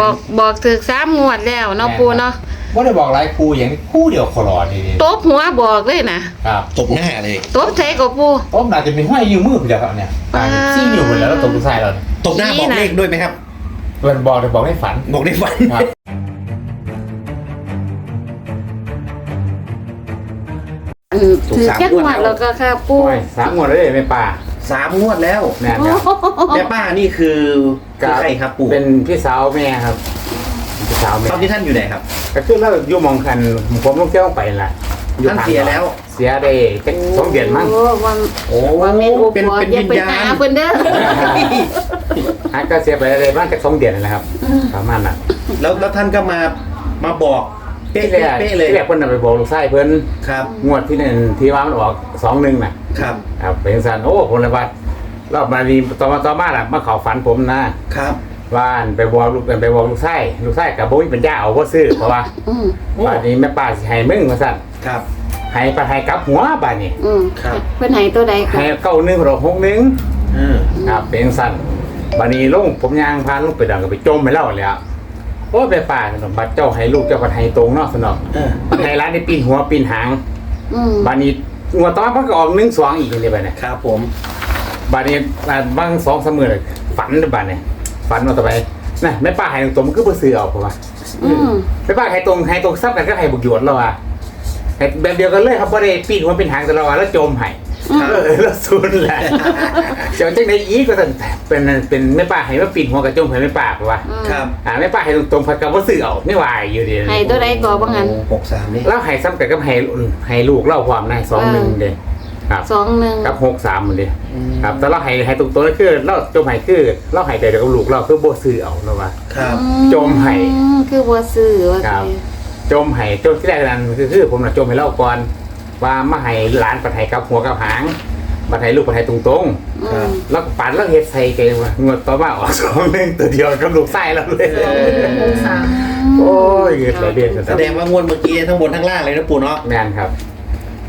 บอกบอกถึกสามงวดแล้วเนาะปูเนาะว่าได้บอกหลายครูอย่างนี้ครูเดียวขอรอนี่ตบหัวบอกเลยนะครับตบหน้าเลยตบใส่กับปูโอ้มน่าจะเป็นห้อยยืมมือไปแล้วครับเนี่ยอ่า ซี่อยู่หมดแล้วแล้วตกลูกชายเราเนี่ยตบหน้านี่บอกนะเลขด้วยไหมครับ มันบอกเลยบอกให้ฝันบอกได้ฝันครับอันถือแค่งวดแล้วก็ค่ะปูโอ้ยสามงวดเลยไม่ป่า สามงวดแล้วแม่นครับแม่ป้านี่คือคือใครครับปู่เป็นพี่สาวแม่ครับพี่สาวแม่ตอนที่ท่านอยู่ไหนครับ ก็คือเราอยู่หมองคันผมต้องเที่ยวไปล่ะอท่านเสียแล้ว เสียได้จักสองเดือนมั้งโอ้วันโอ้ว่าแม่นอุปเป็นอเป็นอย่าวิญไปญาหาณเพิ่นเด้อฮะก็เสียไปได้บ้างแค่สองเดือนนั่นแหละครับประมาณนั้นแล้วแล้วท่านก็มามาบอกเป๊ะที่แรกเป๊ะเลยที่แรกเพิ่นน่ะไปบอกลูกชายเพิ่นครับงวดที่หนึ่งที่ว่ามันออกสองหนึ่งน่ะ ครับ ครับเป็นสันโอ้ผลวัตรอบมาดีต่อมาต่อมาล่ะมาเขาฝันผมนะครับ ว่าอันไปบอกลูกไปบอกลูกไส้ลูกไส้กับบุ้ยเป็นย่าเอาก็ซื้อเพราะว่าอืมโอ้ป่านนี้แม่ป้าสิให้มึงมาสั่นครับ ให้ไปให้กลับหัวป่านนี้อืมครับ เพิ่นให้ตัวใดก็ให้เก้าหนึ่งหกหกหนึ่งเออครับเป็นสันบันนี้ลงผมยางพาลูกไปดังก็ไปจมไปแล้วเลยอะโอ้แม่ป้าสนมบัดเจ้าให้ลูกเจ้าก็ให้ตรงเนอกสนอกเออให้ร้านได้ปีนหัวปีนหาง อืมบันนี้ งวดตอนมันก็ออกหนึ่งสองอีกเลยไปเนี่ยครับผมบาดนี้อ่าบางสองสามมือเลยฝันเด้อบาดเนี่ยฝันมาต่อไปนะแม่ป้าให้ตรงๆมันก็บ่ซื้อเอาเพราะว่าอืม แม่ป้าให้ตรงให้ตรงซับกันก็ให้บุกหยวนแล้วอะให้แบบเดียวกันเลยครับบ่ได้ปีนหัวเป็นหางตลอดแล้วจมให้ครับ เออแล้วศูนย์แหละเจ้าจังได๋อีกก็สั่นเป็นเป็นแม่ป้าให้มาปีนหัวกับจมให้แม่ป้าเพราะว่าอืมครับอ่าแม่ป้าให้ตรงๆพัดก็บ่ซื้อเอาไม่ไหวอยู่ดีให้ตัวใดก็บ่งั้นโอ้หกสามนี่แล้วให้ซ้ำกันก็ให้ให้ลูกเล่าความในสองหนึ่งเด้ครับสองหนึ่งกับหกสามมันเด้อืมครับแต่เราให้ให้ตรงตัวนั่นคือเราจมให้คือเราให้แต่เดียวกับลูกเราคือโบซื้อเอาเนาะว่าครับอืจมให้คือบ่ซื้อว่าครับ สิจมให้จมที่แรกนั้นคือคือผมน่ะจมให้เราก่อน ว่ามาให้หลานปัดให้กับหัวกับหางปัดให้ลูกปัดให้ตรงอืมๆแล้วก็ปัดแล้วเฮ็ดใส่กันว่างวดต่อมาออกสองหนึ่งตัวเดียวกับลูกไส้เราเลยเออโอ้ยเงิดเลยเบี้ยกันแสดงว่างวดเมื่อกี้ทั้งบนทั้งล่างเลยนะปู่เนาะ แม่นครับ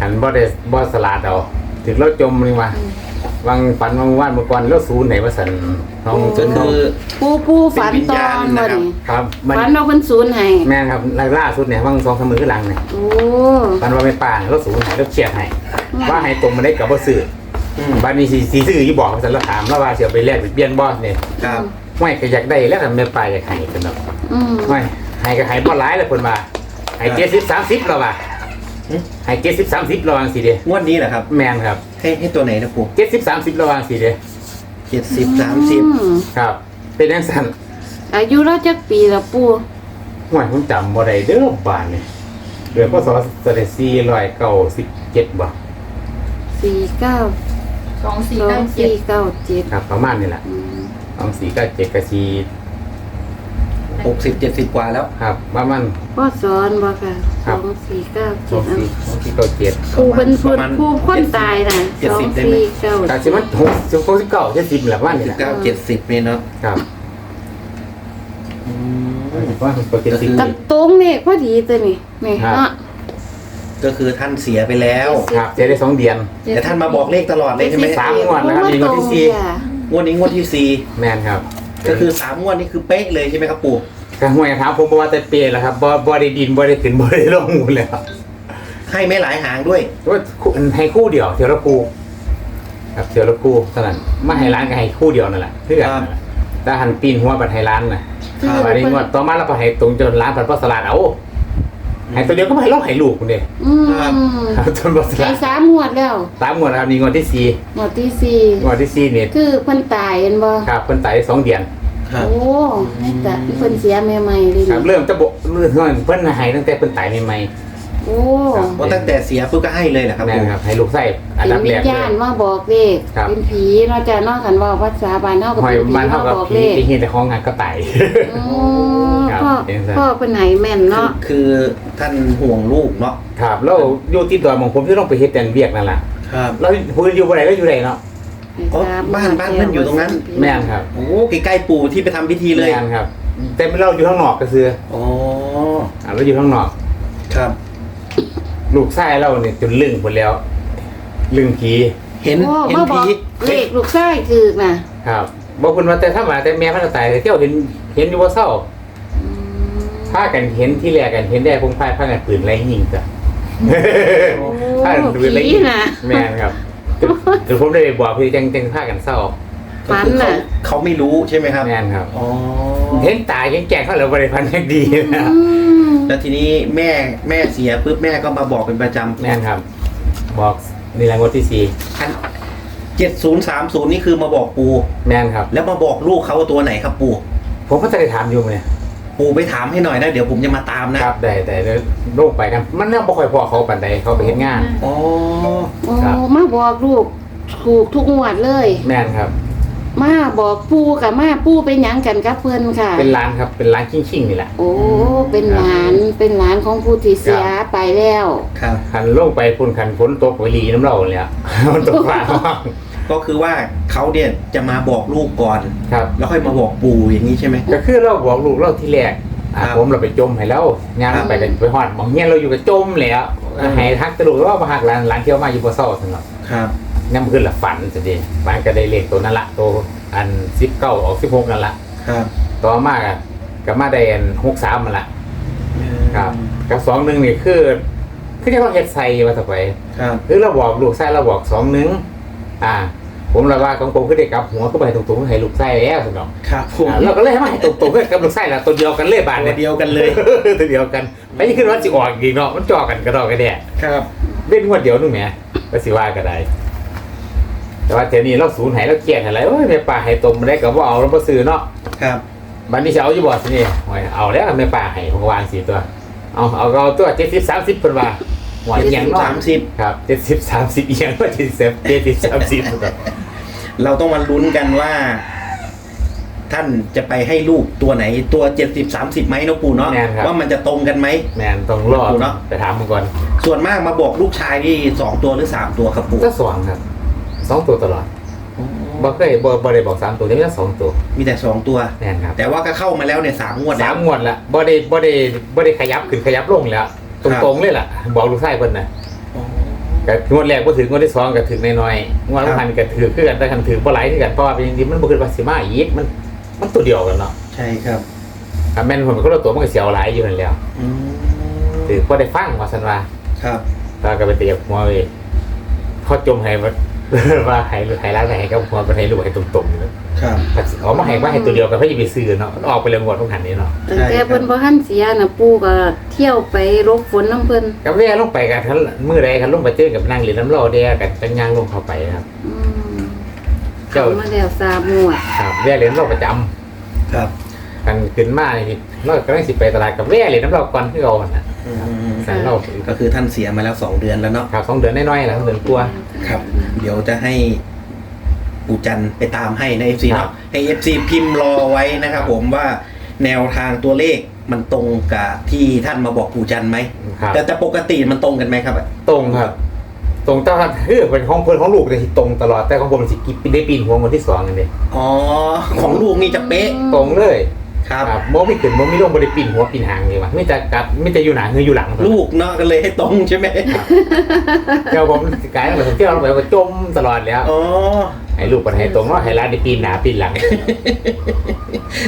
หันบ่ได้บ่สลัดเอาถึงเราจมนี่ว่า วังฝันวังว่านเมื่อก่อนเราศูนย์ไหนว่าสันน้องก็คือผู้ผู้ฝันตอนเป็นวิญญาณบ่นะครับนี่ครับมันฝันว่าเพิ่นศูนย์ให้แม่นครับล่าสุดเนี่ยวังสองสามมือขึ้นหลังเนี่ยโอ้มันว่าไม่ป่าเราสูงหายเราเชียดให้ว่าให้ตรงมาได้กับบ่ซื้ออืมบ้านนี้สีสีซื้ออยู่บอกสันเราถามแล้วว่าเสียไปแลกไปเปลี่ยนบอสเนี่ยครับไม่ก็อยากได้แล้วแต่ไม่ป่าอยากให้กันเนาะอืมไม่ให้ก็ให้บ่หลายเลยคนมาให้เจ็ดสิบสามสิบเราว่า ให้เจ็ดสิบสามสิบระวังสิเดียงวดนี้เหรอครับ แมนครับให้ให้ตัวไหนนะปู่เจ็ดสิบสามสิบระวังสิเดียเจ็ดสิบสามสิบอืมครับ เป็นยังสันอายุเราจักปีละปู่ห่วยผมจำบ่ได้เด้อบ้านเนี่ยเดือนพศสเตสี่ร้อยเก้าสิบเจ็ดบ่สี่เก้าสองสี่สอเก้างเจ็ดสี่เก้าเจ็ดครับประมาณนี้แหละอืมสองสี่เก้าเจ็ดกะสี หกสิบเจ็ดสิบกว่าแล้ว ครับประมาณ พ่อสอนบ่ค่ะครัสบองสี่เก้าสอเจ็ดงสี่สองสี่เก้าเจ็ดผู้เพิ่นพูดประมาณผู้คนตายน่ะเจ็ดสอสิงบได้ไหม สี่เก้ากาสิมันหกสิบหกสิบเก้าเจ็ดสิบแหละว่าสินี่บแหละเก้าเจ็ดสิบนี่เนาะครับอืมว่าเจ็ดสิบกับตรงนี่พอดีตัวนี่นี่ครับ เนาะก็คือท่านเสียไปแล้ว ครับเจ็ดได้สองเดือน แต่ท่านมาบอกเลขตลอดเลยใช่ไหมสามงวด นะครับมีงวดที่สี่ งวดนี้งวดที่สี่แมนครับ ก็คือสามงวดนี้คือเป๊ะเลยใช่ไหมครับปู่กระห่วยครับผมบอกว่าแต่เปรย์แหละครับบ่บ่ได้ดินบ่ได้ขึ้นบ่ได้ลงหมูเลยครับให้ไม่หลายหางด้วยว่าคู่ให้คู่เดียวเที่ยวละคู่ครับเที่ยวละคู่เท่านั้นมาให้ร้านก็ให้คู่เดียวนั่นแหละเพื่อนนั่นแหละแต่หันปีนหัวบัดให้ร้านน่ะครับวันนี้งวดต่อมาเราก็ให้ตรงจนร้านผัดพอสลัดเอา ให้ตัวเดียวก็ไม่ให้เราให้ลูกคนเดียวอืมครับจนพอสใช้ลัดสามงวดแล้วสามงวดนะครับนี่งวดที่สี่งวดที่สี่งวดที่สี่เนี่ยคือเพิ่นตายเห็นบ่ครับเพิ่นตายได้สองเดือนครับ โอ้แต่เพิ่นเสียใหม่ๆเลยครับ นี่เริ่มจะบอกเรื่องเพิ่นให้ตั้งแต่เพิ่นตายใหม่ โอ้ครับ ว่าตั้งแต่เสียปุ๊บก็ให้เลยเหรอครับๆแม่ปู่นครับให้ลูกไส้อันเป็ดันบวิแรญกเลญาณยมาบอกเลขครับ เป็นผีเนาะจ้ะเนอกกันว่าภาษาบ้านเฮาก็หอยเป็นผีบ้านเท่ามากับบอกผีเลขที่เห็นในห้องงานก็ตายอ๋อครับพ่อเป็นไงพ่อเพิ่นให้แม่นคือเนาะคือท่านห่วงลูกเนาะครับแล้วอยู่ที่ตัวของผมที่ต้องไปเฮ็ดแต่เวียกนั่นแหละครับแล้วพื้นอยู่บ่ได้ก็อยู่ได้เนาะอ๋อบ้านบ้านเพิ่นอยู่ตรงนั้น แม่นครับโอ้ใกล้ๆปู่ที่ไปทำพิธีเลยแม่นครับ แต่เราอยู่ข้างนอกก็คืออ๋ออ่าเราอยู่ข้างนอก ครับ ลูกไส้เราเนี่ยจนลึงหมดแล้วลึงผีเห็นโอ้เห็นมาบอกผีเลขลูกชายคือน่ะครับบอกคุณว่าแต่ถ้ามาแต่แม่พันตายแต่เที่ยวเห็นเห็นอยู่ว่าเศร้าถ้ากันเห็นที่แรกกันเห็นได้พงพายพากันปืนไล่ยิงจ้ะ โอ้ถ้ากันปืนไล่ผียิงน่ะ แม่นครับเดี๋ยวผมได้ไปบอกพี่จังจังพากันเศร้าฝันก็คือเขาน่ะ เขาไม่รู้ใช่ไหมครับแม่นครับ อ๋อเห็นตายยังแก่เขาแล้วบริพันธ์ยังดีนะอืม แล้วทีนี้แม่แม่เสียปุ๊บแม่ก็มาบอกเป็นประจำแม่นครับ บอกนี่แหละงวดที่สี่อันเจ็ดศูนย์สามศูนย์นี่คือมาบอกปู แม่นครับ แล้วมาบอกลูกเขาตัวไหนครับปู ผมก็จะได้ถามอยู่เนี่ยปูไปถามให้หน่อยนะเดี๋ยวผมจะมาตามนะ ครับได้แต่เดี๋ยวโลกไปกันมันเรื่องบ่ค่อยพอเขาปันใดเขาไปเห็นงาน อ๋อ โอ้ครับ มาบอกลูกถูกทุกงวดเลย แม่นครับ มาบอกปูกับมาปูเป็นหยังกันกับเพื่อนค่ะ เป็นร้านครับเป็นร้านชิ่งๆนี่แหละ โอ้เป็นหลาน เป็นหลานของผู้ที่เสียไปแล้ว ครับคันโลกไปพุ่นคันฝนตกไปรีน้ำเราเลยอะมันตกฟ้าห้องก็คือว่าเขาเนี่ยจะมาบอกลูกก่อน ครับ แล้วค่อยมาบอกปูอย่างนี้ใช่ไหม ก็คือเราบอกลูกเราที่แรกอะครับผมเราไปจมให้แล้วงานครับไปกันไปหอดบางเงี้ยเราอยู่กับจมแล้วอืม ให้ทักตะลุกว่ามาหักร้านร้านเที่ยวมาอยู่บ่เศร้าสำหรับครับ นั่นมันคือละฝันสิเดีฝันก็ได้เลขตัวนั้นละตัวอันสิบเก้าออกสิบหกนั่นละครับ ต่อมาก็ก็มาได้อันหกสามมันละ ครับกับสองหนึ่งนี่คือ คือที่ว่าเฮ็ดไซว่าต่อไปครับคือเราบอกลูกไส้เราบอกสองหนึ่งอ่า ผมเราว่าของผมคือได้กลับหัวก็ไปตรงๆให้ลูกไส้แล้วสนองครับผมอ่าเราก็เลยให้มาให้ตรงๆคือกับลูกไส้ละตัวเดียวกันเลยบาทตัเนี่วยเดียวกันเลย ตัวเดียวกันไปนี่ขึ้นว่าสิออกอีกเนาะมันจ่อกันกระดอกกระแดะครับเว้นงวดเดียวนึงแหมก็สิว่าก็ได้ แต่ว่าเดี๋ยวนี้เราสูญหายเราเกลียดอะไรโอ้ยแม่ป่าให้ตรงมาได้กับว่าเอาแล้วบ่ซื้อเนาะ ครับ บัดนี้จะเอาอยู่บ่สินี่โอ้ยเอาแล้วแม่ป่าให้ของวานสี่ตัว เอาเอาก็เอาตัว70 30เพิ่นว่าหวยอีหยังเนาะสามสิบครับ70 30อีหยังว่า70 70 30ครับเราต้องมาลุ้นกันว่า ท่านจะไปให้ลูกตัวไหนตัวเจ็ดสิบสามสิบไหมเนาะปู่เนาะแม่นครับว่ามันจะตรงกันไหม แม่นต้องรอดูเนาะไปถามมึงก่อนส่วนมากมาบอกลูกชายนี่สองตัวหรือสามตัวครับปู่ก็สองครับสองตัวตลอด บ่เคยบ่บ่ได้บอกสามตัวได้มีแต่สองตัวมีแต่สองตัวแม่นครับแต่ว่าก็เข้ามาแล้วเนี่ยสามงวดแล้สาวมงวดละบ่ได้บ่ได้บ่ได้ขยับขึ้นขยับลงแล้วตครับ รงๆเลยล่ะ บอกลูกชายเพิ่นน่ะอ๋อก็งวดแรกบ่ถึงงวดที่สองก็ถึงน้อยๆงวดครับพันก็ถือคือกันแต่คันถือบ่หลายคือกันเพราะว่าเป็นจริงๆมันบ่คือว่าสิมาอีกมันมันตัวเดียวกันเนาะใช่ครับถ้าแม่นผมก็ละตัวมันก็เสียวหลายอยู่นั่นแหล้วอืมถือบ่ได้ฟังว่าซั่นว่า ครับ ตาก็ไปเตะหัวเว้ยพอจมให้ว่า ว่าให้ให้ร้านให้กับหัวบ่ให้ลูกให้ตรงๆอยู่ครับเอามาให้ว่าให้ตัวเดียวกันเพื่อจะไปซื้อเนาะมันออกไปเลยงวดต้องหันนี้เนาะตั้งแต่เพิ่นบ่ทันเสียน่ะปูก็เที่ยวไปรบฝนน้ำเพิ่นกับแว่ลงไปกันทั้งมือใดกันลงไปเจอกับนางเหรียญน้ำรอเดียกันจังยางลงเข้าไปครับ อืมเจ้า เข้ามาแล้วสามงวดครับแว่เหรียญเราประจำครับ กันขึ้นมานี่เรากำลังสิไปตลาดกับแว่เหรียญน้ำเราก่อนที่เราน่ะ อืม แต่เราก็คือท่านเสียมาแล้วสองเดือนแล้วเนาะครับสองเดือนน้อยๆแหละสองเดือนกลัวา ครับ เดี๋ยวจะให้ปู่จันทร์ไปตามให้ในเอฟซีครัเนาะบ ให้เอฟซีพิมพ์รอไว้นะครับผมว่าแนวทางตัวเลขมันตรงกับที่ท่านมาบอกปู่จันทร์ไหมครับ แต่แต่ปกติมันตรงกันไหมครับ ตรงครับ ตรงเจ้าท่านคือเป็นของเพื่อนของลูกแต่ที่ตรงตลอดแต่ของผมสิกินได้ปีนหัววันที่สองกันเลยอ๋อ ของลูกนี่จะเป๊ะ ตรงเลย ครับครับโมไม่ขึ้นโมไม่ลงบริปีนหัวปีนหางเลยวะไม่จะกัดไม่จะอยู่หนาคืออยู่หลังลูกเนาะก็เลยให้ตรงใช่ไหมเจ้าผมกลายเป็นผมเที่ยวลงไปก็จมตลอดแล้วอ๋อให้ลูกปันให้ตรงเนาะให้ร้านได้ปีนหนาปีนหลัง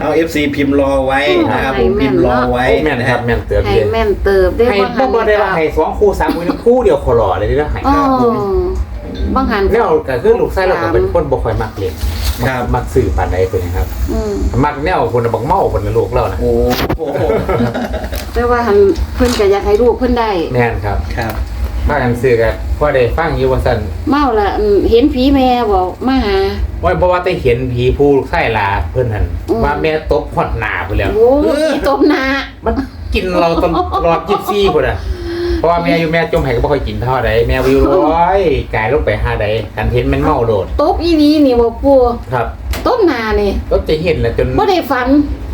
เอาเอฟซีพิมพ์รอไว้นะครับผมพิมพ์รอไว้แม่นนะคครัรับบแม่นเติมให้เลยแม่นเติบได้ให้บ่บ่หันบ่ได้ว่าให้สองคู่สามคู่คู่เดียวขอหล่อเลยได้ให้อ๋อครับผมบางหันแนวก็คือลูกไส้เราก็เป็นคนบ่ค่อยมักเล่น ครับ มักสื่อปานใดตัวนี้ครับ อืมมักแนวคนน่ะบักเมาคนน่ะลูกเรานะโอ้โหแต่ว่าหันเพิ่นก็อยากให้ลูกเพิ่นได้ แม่นครับครับพากันซื้อกันพอได้ฟังอยู่ว่าซั่นเมาละอืมเห็นผีแม่บอกมาหา ว่าบ่ว่าแต่เห็นผีผู้ลูกไส้ลาเพิ่นหั่นอืม ว่าแม่ตบฮอดหน้าไปแล้ว โอ้ผีตบหนามันกินเราตลอด24พุ่นน่ะ เพราะว่าแม่อยู่แม่จมให้ก็บ่ค่อยกินเท่าใดแม่วิวร้อยกายลงไปหาใดกันเห็นมันเมาโดดตบอีนีนี่บ่ปู่ครับตบหนานี่ก็จะเห็นแล้วจนบ่ได้ฝัน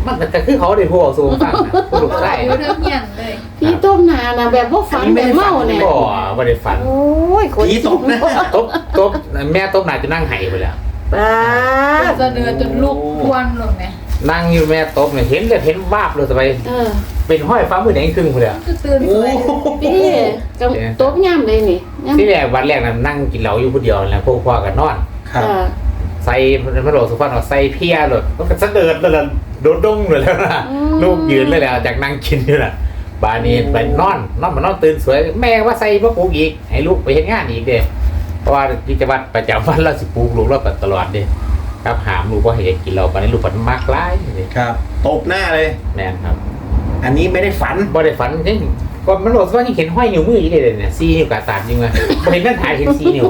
มันก็คือเขาได้พวกสูงฟังนะผู้ลูกไส้อยู่เรื่องเงียนเลยผีตบหนาน่ะแบบบ่ฝันแบบเมาเนี่ยบ่บ่ได้ฝันโอ้ยคนผีตบหน้าตบตบแม่ตบหน้าจะนั่งไห้ไปแล้วป้าดจะเดือจนลูกทวนหลงไหม นั่งอยู่แม่ตบเนี่ยเห็นเลยเห็นวาบเลยสบายเออเป็นห้อยฟ้ามือแดงครึ่งไปแล้วคือตื่นโอ้เลยโหพี่กำตบย่ำเลยนี่ย่ำที่แรกวันแรกนั้นนั่งกินเหล้าอยู่ผู้เดียวแล้วพวกพ่อกันนอนครับเออใส่พระโหลสุพรรณเอาใส่เพียเลยมันก็เสดิร์ดเลยล่ะโดดดงเลยแล้วนะอืมลูกยืนเลยแหละจากนั่งกินอยู่น่ะบานนี้ไปนอนนอนมานอนตื่นสวย แม่ว่าใส่พระปลูกอีกให้ลูกไปเห็นงานอีกเด้เพราะว่ากิจวัตรประจำวันเราสิปลูกลูกเราตลอดเด้ ครับหามลูกว่าให้กินเราบานนี้ลูกมันมากร้ายเด้ครับตบหน้าเลย แม่นครับอันนี้ไม่ได้ฝัน บ่ได้ฝันจริงก็มันบอกว่ายังเห็นห้อยนิ้วมืออีกเลยเนี่ยซีนิ้วกาตาดจริงวะบ่เห็นนั่นถ่ายเห็นซีนิ้ว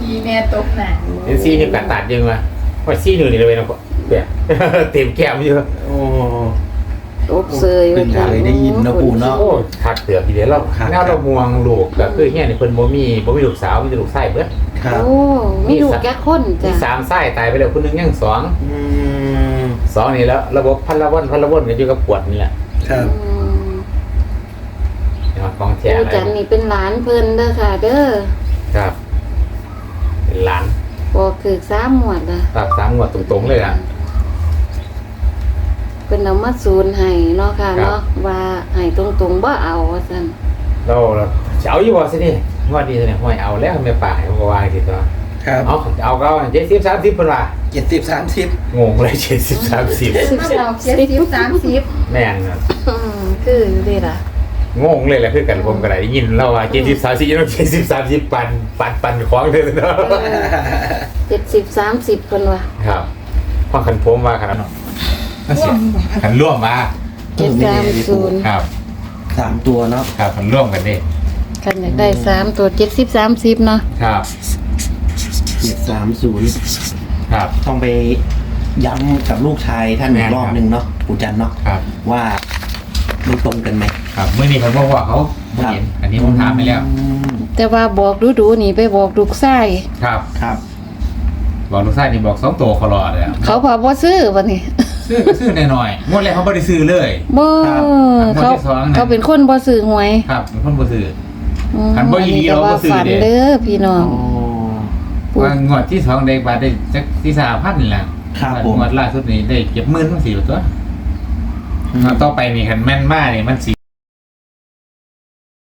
พีแม่ตกหนักเห็นซีนิ้วกาตาดจริงวะว่าซีนิ้วนี่เลยนะเปียเต็มแก้มอยู่โอ้ตบเซยเพิ่งเคยได้ยินเนาะปู่เนาะโอ้คักเตือบทีเดียวเราครับแนวเราห่วงลูกก็คือเฮียนี่เพิ่นบ่มีบ่มีลูกสาวมีแต่ลูกชายเบิด ครับ โอ้มีลูกแก่คนมีจ้ะสามชายตายไปแล้วคนหนึงยังสองอืมสองนี่แล้ว ระบบพันละวนพันละวนกันอยู่กับปวดนี่แหละครับ อืมเห็นไหมกองแท้ปู่อะไรจันนี่เป็นหลานเพิ่นเด้อค่ะ เด้อครับ เป็นหลานบอกคือสามหมวดล่ะตับสามงวดตรงๆเลยอะ เพิ่นเอามาศูนย์ให้เนาะค่ะครับ เนาะว่าให้ตรงๆบ่เอาว่าซั่นเราเราจะเอาอยู่บ่สินี่ งวดนี้เนี่ยห้อยเอาแล้วแม่ป่าให้ผมก็ว่าสิตัวครับเอาเอาก็70 30เพิ่นว่าเจ็ดสิบสามสิบงงเลย70 30สิบสามเจ็ดสิบสามสิบแม่นครับอืมคือเด้ล่ะงงเลยแหละคือกันผมก็ได้ยินเราว่า70 30ยังต้อง70 30ปันปันปันของเด้อเนาะเจ็ดสิบสามสิบคนว่ะครับเพราะคันผมว่าขนาดนั้นคันร่วมมาเจ็ดสามศูนย์ครับสามตัวเนาะครับคันร่วมกันนี่ คันอยากได้สามตัวเจ็ดสิบสามสิบเนาะครับ เจ็ดสามศูนย์ครับ ต้องไปย้ำกับลูกชายท่านอีกรอบหนึ่งเนาะปู่จันเนาะครับ ว่ามันตรงกันไหมครับเมื่อนี้เขาบอกว่าเขาบ่เห็น อันนี้ผมถามไปแล้ว อืมแต่ว่าบอกดูดูๆนี่ไปบอกลูกชายครับ ครับ บอกลูกชายนี่บอกสองตัวเขารอเลยอะเขาพาบ่ซื้อวันนี้ซื้อก็ซื้อหน่อยๆงวดแรกเขาไม่ได้ซื้อเลย บ่ครับ เขางวดที่สองน่ะเขาเป็นคนบ่ซื้อหวย ครับเป็นคนบ่ซื้ออืม คันบ่อีหลีก็ว่าเราบ่ซื้อฝันเด้ เด้อพี่น้องอ๋อปู่ว่างวดที่สองได้บาทได้จักที่สามพันนี่แหละครับผม งวดล่าสุดนี่ได้เก็บหมื่นทั้งสี่ตัวอืม งวดต่อไปนี่คันแม่นมากนี่มันสิ